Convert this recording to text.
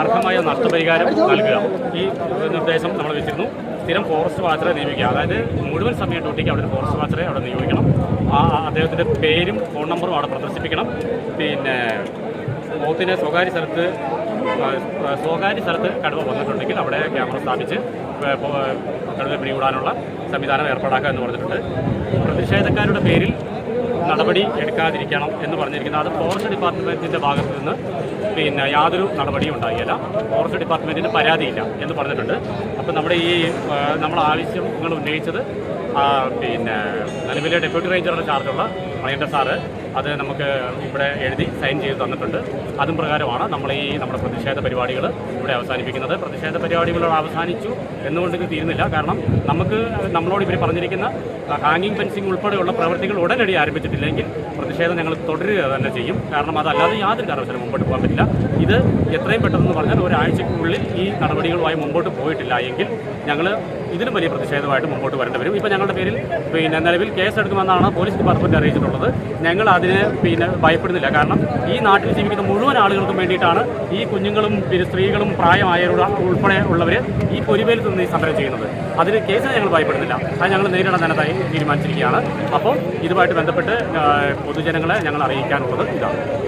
അർഹമായ നഷ്ടപരിഹാരം നൽകുക. ഈ നിർദ്ദേശം നമ്മൾ വെച്ചിരുന്നു. സ്ഥിരം ഫോറസ്റ്റ് വാച്ചറെ നിയമിക്കുക. അതായത് മുഴുവൻ സമയ ഡ്യൂട്ടിക്ക് അവിടെ ഫോറസ്റ്റ് വാച്ചറെ അവിടെ നിയോഗിക്കണം. ആ അദ്ദേഹത്തിന്റെ പേരും ഫോൺ നമ്പറും അവിടെ പ്രദർശിപ്പിക്കണം. പിന്നെ പോത്തിനെ സ്വകാര്യ സ്ഥലത്ത് സ്വകാര്യ സ്ഥലത്ത് കടുവ വന്നിട്ടുണ്ടെങ്കിൽ അവിടെ ക്യാമറ സ്ഥാപിച്ച് കടുവ പിടികൂടാനുള്ള സംവിധാനം ഏർപ്പാടാക്കുക എന്ന് പറഞ്ഞിട്ടുണ്ട്. പ്രതിഷേധക്കാരുടെ പേരിൽ നടപടി എടുക്കാതിരിക്കണം എന്ന് പറഞ്ഞിരിക്കുന്നത്. അത് ഫോറസ്റ്റ് ഡിപ്പാർട്ട്മെന്റിന്റെ ഭാഗത്ത് നിന്ന് പിന്നെ യാതൊരു നടപടിയും ഉണ്ടാകില്ല ഫോറസ്റ്റ് ഡിപ്പാർട്ട്മെന്റിന് പരാതിയില്ല എന്ന് പറഞ്ഞിട്ടുണ്ട്. അപ്പോൾ നമ്മുടെ ഈ നമ്മൾ ആവശ്യങ്ങൾ ഉന്നയിച്ചത് പിന്നെ നിലവിലെ ഡെപ്യൂട്ടി റേഞ്ചറുടെ ചാർജുള്ള മണിയന്റെ സാറ് അത് നമുക്ക് ഇവിടെ എഴുതി സൈൻ ചെയ്ത് തന്നിട്ടുണ്ട്. അതും പ്രകാരമാണ് നമ്മൾ ഈ നമ്മുടെ പ്രതിഷേധ പരിപാടികൾ ഇവിടെ അവസാനിപ്പിക്കുന്നത്. പ്രതിഷേധ പരിപാടികൾ അവസാനിച്ചു എന്നുകൊണ്ട് ഇത് തീരുന്നില്ല. കാരണം നമുക്ക് നമ്മളോട് ഇവർ പറഞ്ഞിരിക്കുന്ന ഹാങ്ങിങ് ഫെൻസിങ് ഉൾപ്പെടെയുള്ള പ്രവൃത്തികൾ ഉടനടി ആരംഭിച്ചിട്ടില്ലെങ്കിൽ പ്രതിഷേധം ഞങ്ങൾ തുടരുക തന്നെ ചെയ്യും. കാരണം അതല്ലാതെ യാതൊരു കാരണവശാലും മുമ്പോട്ട് പോകാൻ പറ്റില്ല. ഇത് എത്രയും പെട്ടെന്ന് പറഞ്ഞാൽ ഒരാഴ്ചക്കുള്ളിൽ ഈ നടപടികളുമായി മുമ്പോട്ട് പോയിട്ടില്ല എങ്കിൽ ഞങ്ങൾ ഇതിലും വലിയ പ്രതിഷേധമായിട്ട് മുമ്പോട്ട് വരേണ്ടി വരും. ഇപ്പോൾ ഞങ്ങളുടെ പേരിൽ പിന്നെ നിലവിൽ കേസെടുക്കുമെന്നാണ് പോലീസ് ഡിപ്പാർട്ട്മെന്റ് അറിയിച്ചിട്ടുള്ളത്. ഞങ്ങൾ അതിന് പിന്നെ ഭയപ്പെടുന്നില്ല. കാരണം ഈ നാട്ടിൽ ജീവിക്കുന്ന മുഴുവൻ ആളുകൾക്കും വേണ്ടിയിട്ടാണ് ഈ കുഞ്ഞുങ്ങളും പിന്നെ സ്ത്രീകളും പ്രായമായവരുടെ ഉൾപ്പെടെ ഉള്ളവർ ഈ പൊരിവേലത്ത് നിന്ന് ഈ സമരം ചെയ്യുന്നത്. അതിന് കേസിനെ ഞങ്ങൾ ഭയപ്പെടുന്നില്ല. അത് ഞങ്ങൾ നേരിടാൻ തന്നെ തീരുമാനിച്ചിരിക്കുകയാണ്. അപ്പോൾ ഇതുമായിട്ട് ബന്ധപ്പെട്ട് പൊതുജനങ്ങളെ ഞങ്ങൾ അറിയിക്കാനുള്ളത് ഇതാണ്.